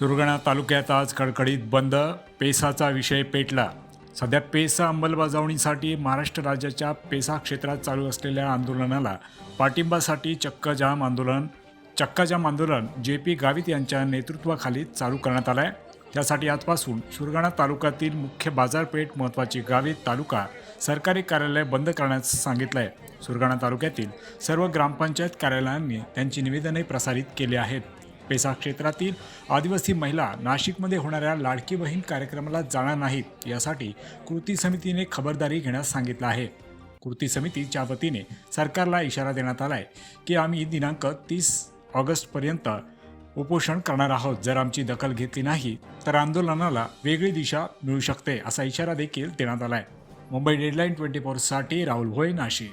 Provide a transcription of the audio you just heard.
सुरगाणा तालुक्यात आज कडकडीत बंद. पेसाचा विषय पेटला. सध्या पेसा अंमलबजावणीसाठी महाराष्ट्र राज्याच्या पेसा क्षेत्रात चालू असलेल्या आंदोलनाला पाठिंबासाठी चक्क जाम आंदोलन. चक्काजाम आंदोलन जे पी गावित यांच्या नेतृत्वाखाली चालू करण्यात आलं आहे त्यासाठी आजपासून सुरगाणा तालुक्यातील मुख्य बाजारपेठ महत्त्वाची गावे तालुका सरकारी कार्यालय बंद करण्यास सांगितलं आहे सुरगाणा तालुक्यातील सर्व ग्रामपंचायत कार्यालयांनी त्यांची निवेदने प्रसारित केली आहेत. पेसा क्षेत्रातील आदिवासी महिला नाशिकमध्ये होणाऱ्या लाडकी बहीण कार्यक्रमाला जाणार नाहीत यासाठी कृती समितीने खबरदारी घेण्यास सांगितलं आहे. कृती समितीच्या वतीने सरकारला इशारा देण्यात आला आहे की आम्ही दिनांक तीस ऑगस्टपर्यंत उपोषण करणार आहोत. जर आमची दखल घेतली नाही तर आंदोलनाला वेगळी दिशा मिळू शकते असा इशारा देखील देण्यात आला आहे मुंबई डेडलाईन ट्वेंटी फोरसाठी राहुल भोय नाशिक.